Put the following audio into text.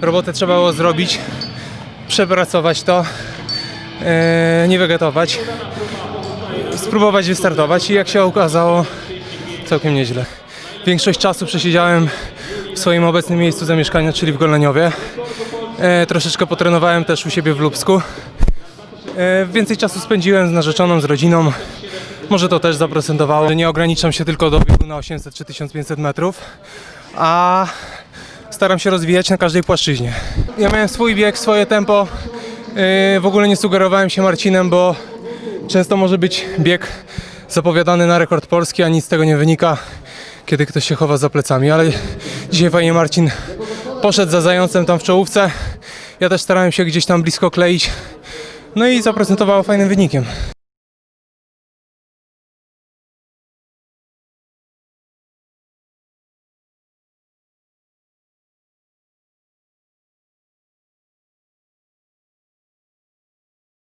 robotę trzeba było zrobić, przepracować to, e, nie wegetować, spróbować wystartować i jak się okazało, całkiem nieźle. Większość czasu przesiedziałem w swoim obecnym miejscu zamieszkania, czyli w Goleniowie. E, troszeczkę potrenowałem też u siebie w Lubsku. E, więcej czasu spędziłem z narzeczoną, z rodziną. Może to też zaprocentowało. Nie ograniczam się tylko do biegu na 800 czy 1500 metrów, a staram się rozwijać na każdej płaszczyźnie. Ja miałem swój bieg, swoje tempo. E, w ogóle nie sugerowałem się Marcinem, bo często może być bieg zapowiadany na rekord polski, a nic z tego nie wynika, kiedy ktoś się chowa za plecami. Ale dzisiaj fajnie Marcin poszedł za zającem tam w czołówce. Ja też starałem się gdzieś tam blisko kleić. No i zaprezentowało fajnym wynikiem.